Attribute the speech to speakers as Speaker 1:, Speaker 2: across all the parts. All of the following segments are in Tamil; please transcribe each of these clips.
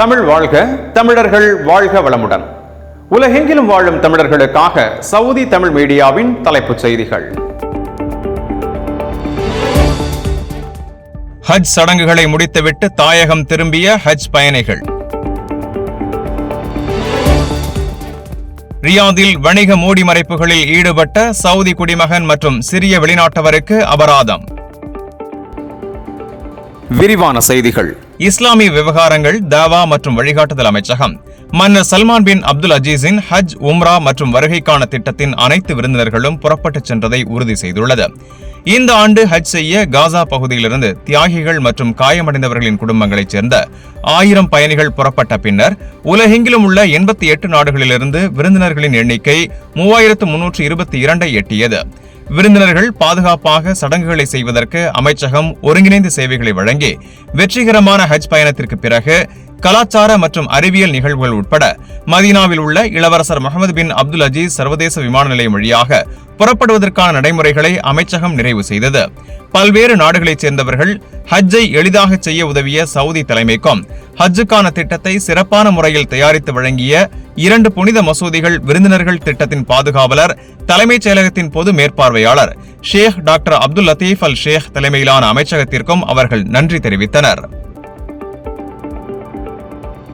Speaker 1: தமிழ் வாழ்க தமிழர்கள் வாழ்க வளமுடன். உலகெங்கிலும் வாழும் தமிழர்களுக்காக சவுதி தமிழ் மீடியாவின் தலைப்புச் செய்திகள்.
Speaker 2: ஹஜ் சடங்குகளை முடித்துவிட்டு தாயகம் திரும்பிய ஹஜ் பயணிகள். ரியாதில் வணிக மூடிமறைப்புகளில் ஈடுபட்ட சவுதி குடிமகன் மற்றும் சிறிய வெளிநாட்டவருக்கு அபராதம்.
Speaker 1: விரிவான செய்திகள்.
Speaker 2: இஸ்லாமிய விவகாரங்கள் தாவா மற்றும் வழிகாட்டுதல் அமைச்சகம். மன்னர் சல்மான் பின் அப்துல் அஜீஸின் ஹஜ் உம்ரா மற்றும் வருகைக்கான திட்டத்தின் அனைத்து விருந்தினர்களும் புறப்பட்டுச் சென்றதை உறுதி செய்துள்ளது. இந்த ஆண்டு ஹஜ் செய்ய காசா பகுதியிலிருந்து தியாகிகள் மற்றும் காயமடைந்தவர்களின் குடும்பங்களைச் சேர்ந்த ஆயிரம் பயணிகள் புறப்பட்ட பின்னர் உலகெங்கிலும் உள்ள எண்பத்தி எட்டு நாடுகளிலிருந்து விருந்தினர்களின் எண்ணிக்கை மூவாயிரத்து முன்னூற்று இருபத்தி இரண்டை எட்டியது. விருந்தினர்கள் பாதுகாப்பாக சடங்குகளை செய்வதற்கு அமைச்சகம் ஒருங்கிணைந்த சேவைகளை வழங்கி வெற்றிகரமான ஹஜ் பயணத்திற்கு பிறகு கலாச்சார மற்றும் அறிவியல் நிகழ்வுகள் உட்பட மதீனாவில் உள்ள இளவரசர் முகமது பின் அப்துல் அஜீஸ் சர்வதேச விமான நிலையம் வழியாக புறப்படுவதற்கான நடைமுறைகளை அமைச்சகம் நிறைவு செய்தது. பல்வேறு நாடுகளைச் சேர்ந்தவர்கள் ஹஜ்ஜை எளிதாக செய்ய உதவிய சவுதி தலைமைக்கும் ஹஜ்ஜுக்கான திட்டத்தை சிறப்பான முறையில் தயாரித்து வழங்கிய இரண்டு புனித மசூதிகள் விருந்தினர்கள் திட்டத்தின் பாதுகாவலர் தலைமைச் செயலகத்தின் பொது மேற்பார்வையாளர் Sheikh doctor Abdul Latif Al Sheikh தலைமையிலான அமைச்சகத்திற்கும் அவர்கள் நன்றி தெரிவித்தனர்.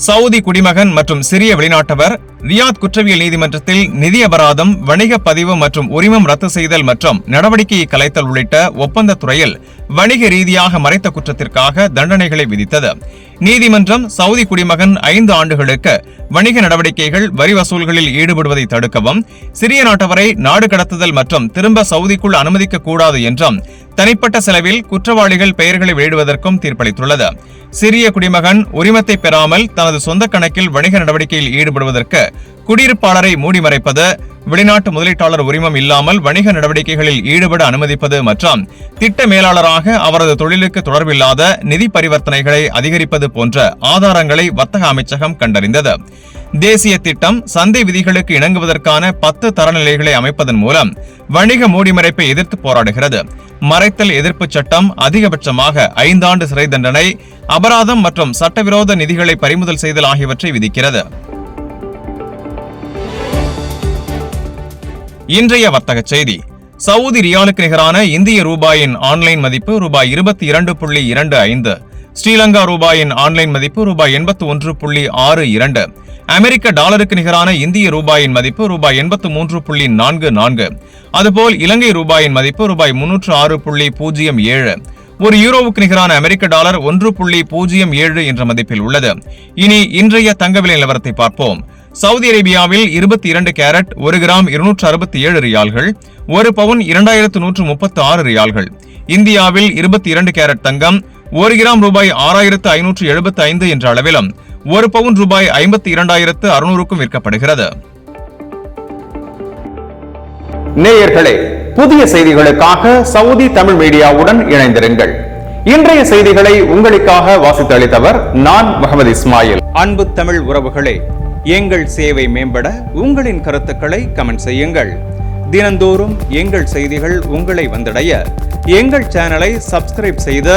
Speaker 2: சவுதி குடிமகன் மற்றும் சிறிய வெளிநாட்டவர் ரியாத் குற்றவியல் நீதிமன்றத்தில் நிதி அபராதம் வணிக பதிவு மற்றும் உரிமம் ரத்து செய்தல் மற்றும் நடவடிக்கையை கலைத்தல் உள்ளிட்ட ஒப்பந்த துறையில் வணிக ரீதியாக மறைத்த குற்றத்திற்காக தண்டனைகளை விதித்தது. நீதிமன்றம் சவுதி குடிமகன் ஐந்து ஆண்டுகளுக்கு வணிக நடவடிக்கைகள் வரி வசூல்களில் ஈடுபடுவதை தடுக்கவும் சிறிய நாட்டவரை நாடு கடத்துதல் மற்றும் திரும்ப சவுதிக்குள் அனுமதிக்க கூடாது என்றும் தனிப்பட்ட செலவில் குற்றவாளிகள் பெயர்களை வெளியிடுவதற்கும் தீர்ப்பளித்துள்ளது. சிறிய குடிமகன் உரிமத்தை பெறாமல் தனது சொந்த கணக்கில் வணிக நடவடிக்கையில் ஈடுபடுவதற்கு குடியிருப்பாளரை மூடிமறைப்பது வெளிநாட்டு முதலீட்டாளர் உரிமம் இல்லாமல் வணிக நடவடிக்கைகளில் ஈடுபட அனுமதிப்பது மற்றும் திட்ட மேலாளராக அவரது தொழிலுக்கு தொடர்பில்லாத நிதி பரிவர்த்தனைகளை அதிகரிப்பது போன்ற ஆதாரங்களை வர்த்தக அமைச்சகம் கண்டறிந்தது. தேசிய திட்டம் சந்தை விதிகளுக்கு இணங்குவதற்கான பத்து தரநிலைகளை அமைப்பதன் மூலம் வணிக மூடிமறைப்பை எதிர்த்து போராடுகிறது. மறைத்தல் எதிர்ப்பு சட்டம் அதிகபட்சமாக ஐந்தாண்டு சிறை தண்டனை அபராதம் மற்றும் சட்டவிரோத நிதிகளை பறிமுதல் செய்தல் ஆகியவற்றை விதிக்கிறது. இன்றைய வர்த்தக செய்தி. சவுதி ரியாலுக்கு நிகரான இந்திய ரூபாயின் ஆன்லைன் மதிப்பு ரூபாய் இருபத்தி இரண்டு புள்ளி இரண்டு ஐந்து ஸ்ரீலங்கா ரூபாயின் ஆன்லைன் மதிப்பு ரூபாய் எண்பத்து ஒன்று புள்ளி ஆறு இரண்டு. அமெரிக்க டாலருக்கு நிகரான இந்திய ரூபாயின் மதிப்பு ரூபாய் எண்பத்து மூன்று புள்ளி நான்கு நான்கு. அதுபோல் இலங்கை ரூபாயின் மதிப்பு ரூபாய் முன்னூற்று ஆறு புள்ளி பூஜ்ஜியம் ஏழு. ஒரு யூரோவுக்கு நிகரான அமெரிக்க டாலர் ஒன்று புள்ளி பூஜ்ஜியம் ஏழு என்ற மதிப்பில் உள்ளது. இனி இன்றைய தங்க விலை நிலவரத்தை பார்ப்போம். சவுதி அரேபியாவில் இருபத்தி இரண்டு கேரட் ஒரு கிராம் இருநூற்று அறுபத்தி ஏழு ரியால்கள் ஒரு பவுன் இரண்டாயிரத்து நூற்று முப்பத்து ஆறு ரியால்கள். இந்தியாவில் இருபத்தி இரண்டு கேரட் தங்கம் ஒரு கிராம் ரூபாய் ஆறாயிரத்து ஐநூற்று எழுபத்தி ஐந்து என்ற அளவிலும் ஒரு பவுன் ரூபாய் ஐம்பத்தி இரண்டாயிரத்து அறுநூறுக்கும் விற்கப்படுகிறது.
Speaker 1: நேயர்களே புதிய செய்திகளுக்காக சவுதி தமிழ் மீடியாவுடன் இணைந்திருங்கள். இன்றைய செய்திகளை உங்களுக்காக வாசித்து அளித்தவர் நான் முகமது இஸ்மாயில். அன்பு தமிழ் உறவுகளே எங்கள் சேவை மேம்பட உங்களின் கருத்துக்களை கமெண்ட் செய்யுங்கள். தினந்தோறும் எங்கள் செய்திகள் உங்களை வந்தடைய எங்கள் சேனலை சப்ஸ்கிரைப் செய்து